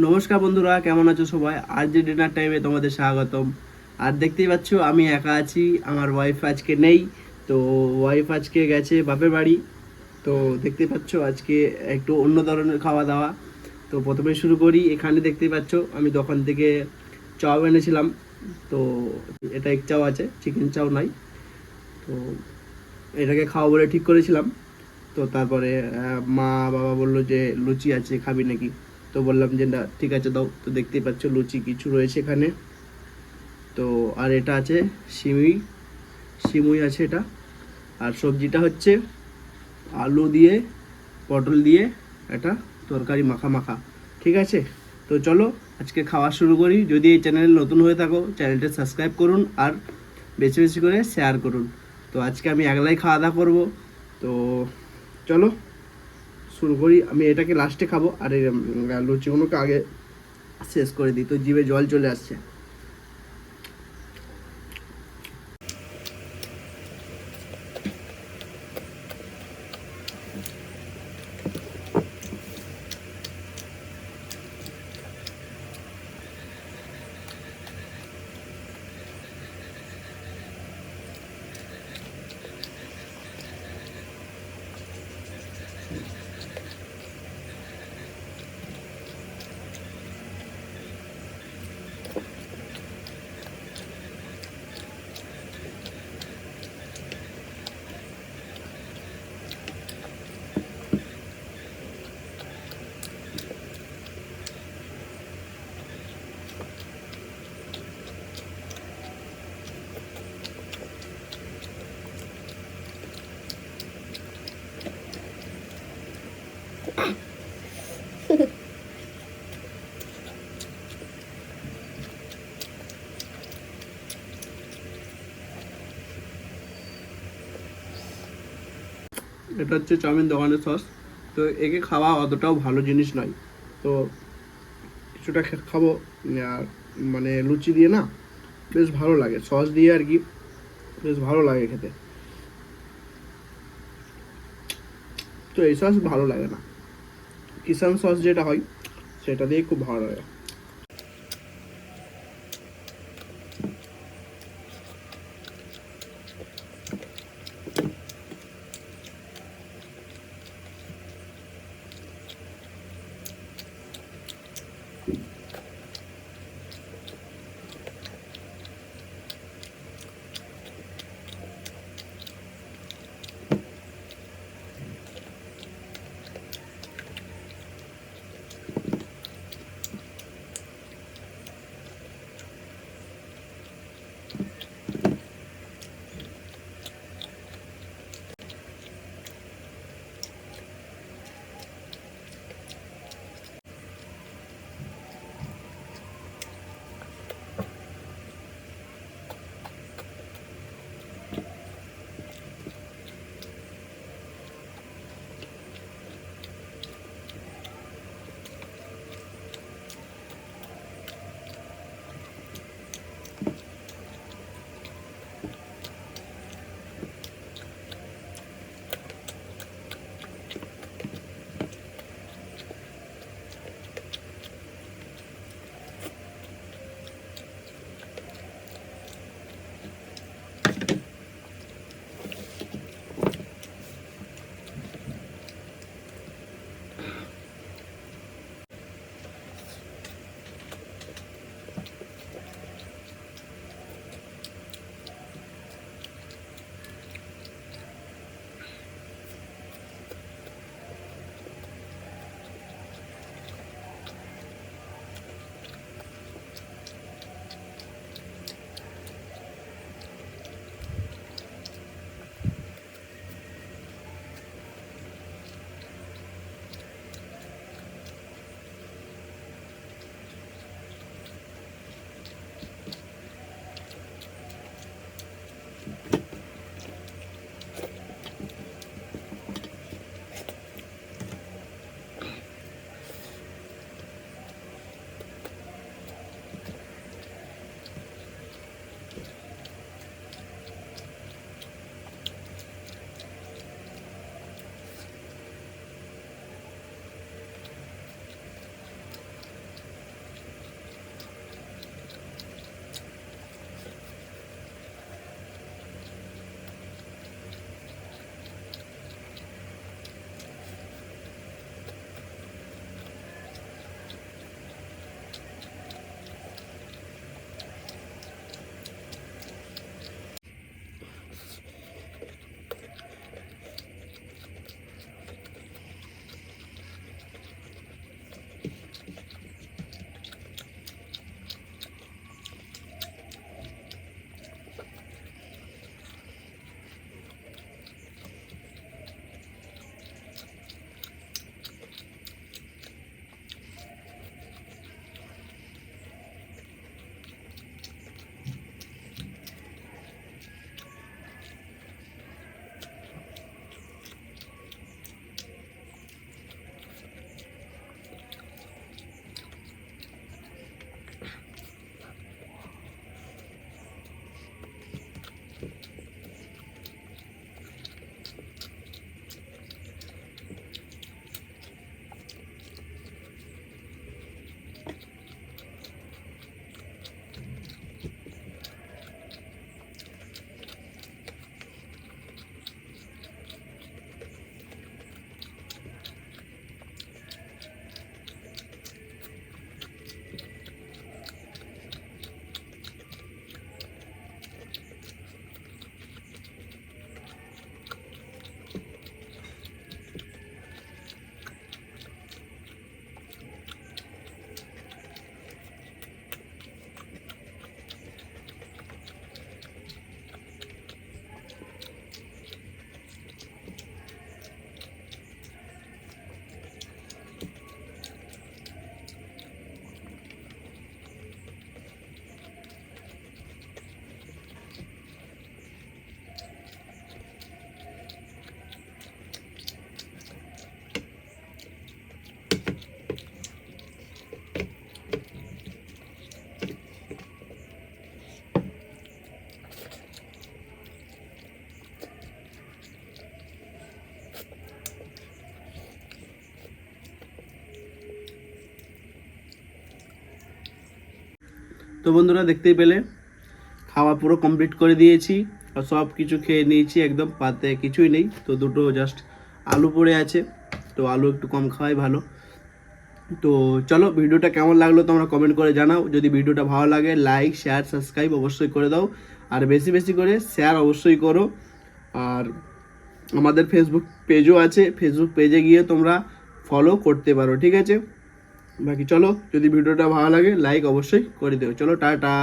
নমস্কার বন্ধুরা, কেমন আছো সবাই? আজ যে ডিনার টাইমে তোমাদের স্বাগতম। আর দেখতেই পাচ্ছ, আমি একা আছি, আমার ওয়াইফ আজকে নেই, তো ওয়াইফ আজকে গেছে বাপের বাড়ি। তো দেখতেই পাচ্ছ, আজকে একটু অন্য ধরনের খাওয়া দাওয়া তো প্রথমে শুরু করি, এখানে দেখতেই পাচ্ছ, আমি দোকান থেকে চাও এনেছিলাম। তো এটা এক চাও আছে চিকেন চাও নাই। তো এটাকে খাওয়া বলে ঠিক করেছিলাম। তো তারপরে মা বাবা বলল যে, লুচি আছে, খাবি নাকি? তো বললাম যে, না, ঠিক আছে, দাও। তো দেখতেই পাচ্ছ লুচি কিছু রয়েছে এখানে। তো, আর এটা আছে সিমুই সিমুই আছে এটা। আর সবজিটা হচ্ছে আলু দিয়ে, পটল দিয়ে একটা তরকারি মাখা মাখা, ঠিক আছে? তো চলো, আজকে খাওয়া শুরু করি। যদি এই চ্যানেলে নতুন হয়ে থাকো, চ্যানেলটা সাবস্ক্রাইব করুন আর বেশি বেশি করে শেয়ার করুন। তো আজকে আমি একলাই খাওয়া দাওয়া করব। তো চলো। শুরু করি। আমি এটাকে লাস্টে খাব। আর লুচিগুলোকে আগে শেষ করে দিই। তো জিভে জল চলে আসছে। এটা হচ্ছে চাউমিন দোকানের সস তো একে খাওয়া অতটাও ভালো জিনিস নয়। তো কিছুটা খাব, আর মানে লুচি দিয়ে না, বেশ ভালো লাগে। সস দিয়ে আর কি, বেশ ভালো লাগে খেতে। তো এই সস ভালো লাগে না। কিষান সস যেটা হয়, সেটা দিয়ে খুব ভালো লাগে। তো বন্ধুরা দেখতেই পেলে, খাওয়া পুরো কমপ্লিট করে দিয়েছি আর সব কিছু খেয়ে নিয়েছি, একদম পাতে কিছুই নেই। তো দুটো জাস্ট আলু পড়ে আছে, তো আলু একটু কম খাওয়াই ভালো। তো চলো ভিডিওটা কেমন লাগল তোমরা কমেন্ট করে জানাও। যদি ভিডিওটা ভালো লাগে লাইক শেয়ার সাবস্ক্রাইব অবশ্যই করে দাও। আর বেশি বেশি করে শেয়ার অবশ্যই করো। আর আমাদের ফেসবুক পেজও আছে। ফেসবুক পেজে গিয়ে তোমরা ফলো করতে পারো, ঠিক আছে? বাকি চলো যদি ভিডিওটা ভালো লাগে লাইক অবশ্যই করে দেবে চলো টাটা।